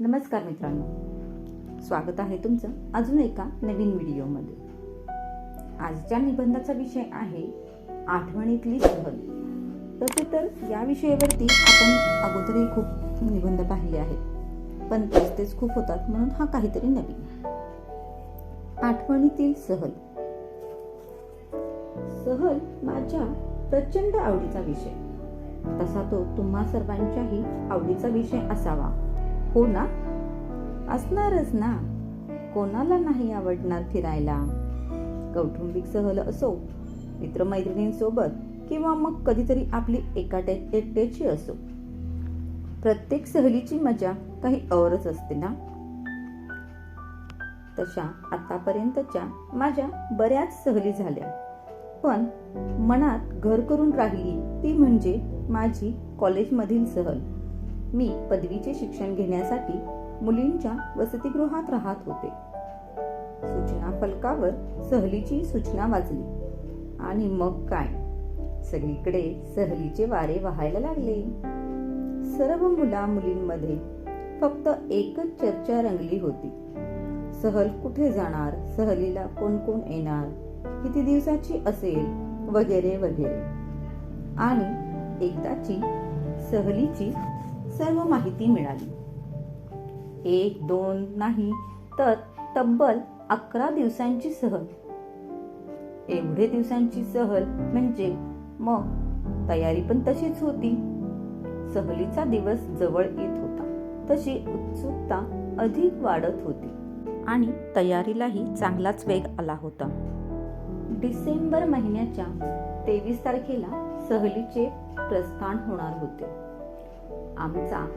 नमस्कार मित्रांनो. स्वागत आहे तुमचं अजून एका नवीन व्हिडिओमध्ये. आजच्या निबंधाचा विषय आहे आठवणीतली सहल. तसे तर या विषयावरती आपण अगोदरही खूप निबंध पाहिले आहेत. पण तेच तेच खूप होतात म्हणून हा काहीतरी नवीन. आठवणीतील सहल. सहल माझ्या प्रचंड आवडीचा विषय. तसा तो तुम्हा सर्वांच्याही आवडीचा विषय असावा. हो ना असणारच ना. कोणाला नाही आवडणार फिरायला? कौटुंबिक सहल असो मित्रमैत्रिणींसोबत किंवा मग कधीतरी आपली एकाटे एकट्याची असो. प्रत्येक सहलीची मजा काही औरच असते ना? तशा आतापर्यंतच्या माझ्या बऱ्याच सहली झाल्या. पण मनात घर करून राहिली ती म्हणजे माझी कॉलेजमधील सहल. मी पदवीचे शिक्षण घेण्यासाठी मुलींच्या वसतिगृहात राहत होते. सूचना फलकावर सहलीची सूचना वाजली. आणि मग काय? सगळीकडे सहलीचे वारे वाहायला लागले. सर्व मुला मुलींमध्ये फक्त एकच चर्चा रंगली होती. सहल कुठे जाणार? सहलीला कोण कोण येणार? किती दिवसाची असेल? वगैरे वगैरे. आणि एकदाची सहलीची सर्व माहिती मिळाली. एक दोन नाही तर तब्बल अकरा दिवसांची सहल. एवढे दिवसांची सहल म्हणजे मग तयारी पण तशीच होती. सहलीचा दिवस जवळ येत होता. तशी उत्सुकता अधिक वाढत होती. आणि तयारीलाही चांगलाच वेग आला होता. डिसेंबर महिन्याच्या तेवीस तारखेला सहलीचे प्रस्थान होणार होते. आमचा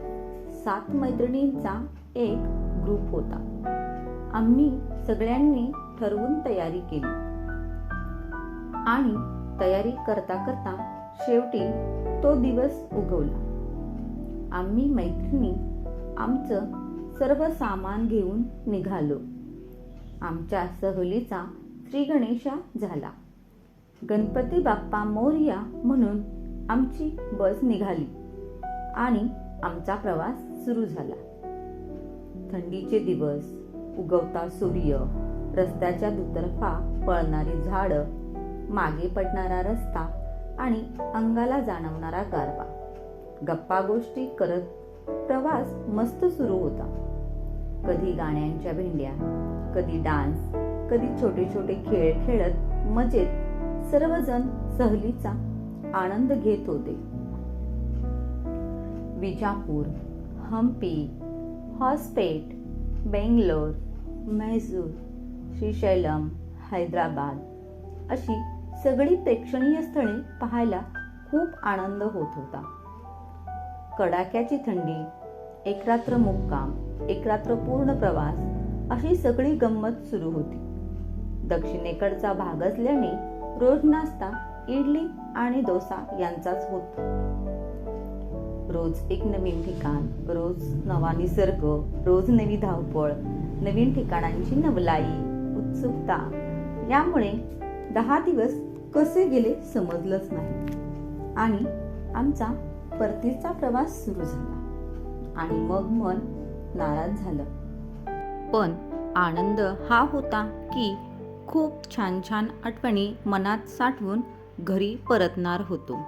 सात मैत्रिणींचा एक ग्रुप होता. आम्ही सगळ्यांनी ठरवून तयारी केली. आणि तयारी करता करता शेवटी तो दिवस उगवला. आम्ही मैत्रिणी आमचं सर्व सामान घेऊन निघालो. आमच्या सहलीचा श्री गणेशा झाला. गणपती बाप्पा मोर्या म्हणून आमची बस निघाली. आणि आमचा प्रवास सुरू झाला. थंडीचे दिवस उगवता सूर्य रस्त्याच्या दुतर्फा पळणारी झाडं मागे पडणारा रस्ता आणि अंगाला जाणवणारा गारवा. गप्पा गोष्टी करत प्रवास मस्त सुरू होता. कधी गाण्यांच्या भेंड्या कधी डान्स कधी छोटे छोटे खेळ खेळत मजेत सर्वजण सहलीचा आनंद घेत होते. विजापूर हम्पी हॉस्पेट बेंगलोर मैसूर श्रीशैलम हैदराबाद अशी सगळी प्रेक्षणीय स्थळे पाहायला खूप आनंद होत होता. कडाक्याची थंडी एक रात्र मुक्काम एक रात्र पूर्ण प्रवास अशी सगळी गंमत सुरू होती. दक्षिणेकडचा भाग असल्याने रोज नाश्ता इडली आणि डोसा यांचाच होतो. रोज एक नवीन ठिकाण रोज नवा निसर्ग रोज नवी धावपळ नवीन ठिकाणांची नवलाई उत्सुकता. यामुळे दहा दिवस कसे गेले समजलंच नाही. आणि आमचा परतीचा प्रवास सुरू झाला. आणि मग मन नाराज झालं. पण आनंद हा होता की खूप छान छान आठवणी मनात साठवून घरी परतणार होतो.